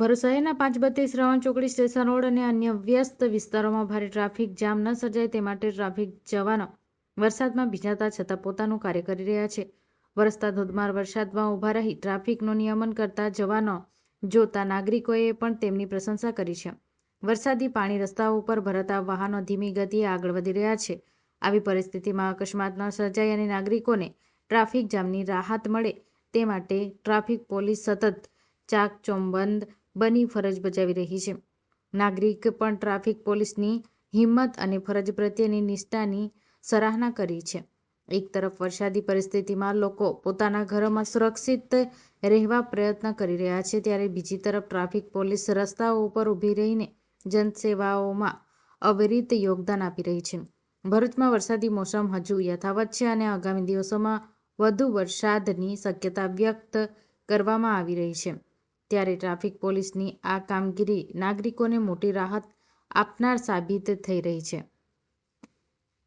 ભરૂચ પાંચ બત્રીસ શ્રવણ ચોકડી સ્ટેશન રોડ અને અન્ય વ્યસ્ત વિસ્તારોમાં ભારે ટ્રાફિક જામ ન સર્જાય તે માટે ટ્રાફિક જવાનો વરસાદમાં ભીજાતા છતાં પોતાનું કાર્ય કરી રહ્યા છે. વરસતા ધોધમાર વરસાદમાં ઊભા રહી ટ્રાફિકનું નિયમન કરતા જવાનો જોતા નાગરિકોએ પણ તેમની પ્રશંસા કરી છે. વરસાદી પાણી રસ્તાઓ ઉપર ભરાતા વાહનો ધીમી ગતિએ આગળ વધી રહ્યા છે. આવી પરિસ્થિતિમાં અકસ્માત ન સર્જાય અને નાગરિકોને ટ્રાફિક જામની રાહત મળે તે માટે ટ્રાફિક પોલીસ સતત ચાકચોબંધ બની ફરજ બજાવી રહી છે. નાગરિક પણ ટ્રાફિક પોલીસની હિંમત અને ફરજ પ્રત્યેની નિષ્ઠાની સરાહના કરી છે. એક તરફ વરસાદી પરિસ્થિતિમાં લોકો પોતાના ઘરોમાં સુરક્ષિત રહેવા પ્રયત્ન કરી રહ્યા છે, ત્યારે બીજી તરફ ટ્રાફિક પોલીસ રસ્તાઓ ઉપર ઊભી રહીને જનસેવાઓમાં અવિરિત યોગદાન આપી રહી છે. ભરૂચમાં વરસાદી મોસમ હજુ યથાવત છે અને આગામી દિવસોમાં વધુ વરસાદની શક્યતા વ્યક્ત કરવામાં આવી રહી છે. ત્યારે ટ્રાફિક પોલીસની આ કામગીરી નાગરિકોને મોટી રાહત આપનાર સાબિત થઈ રહી છે.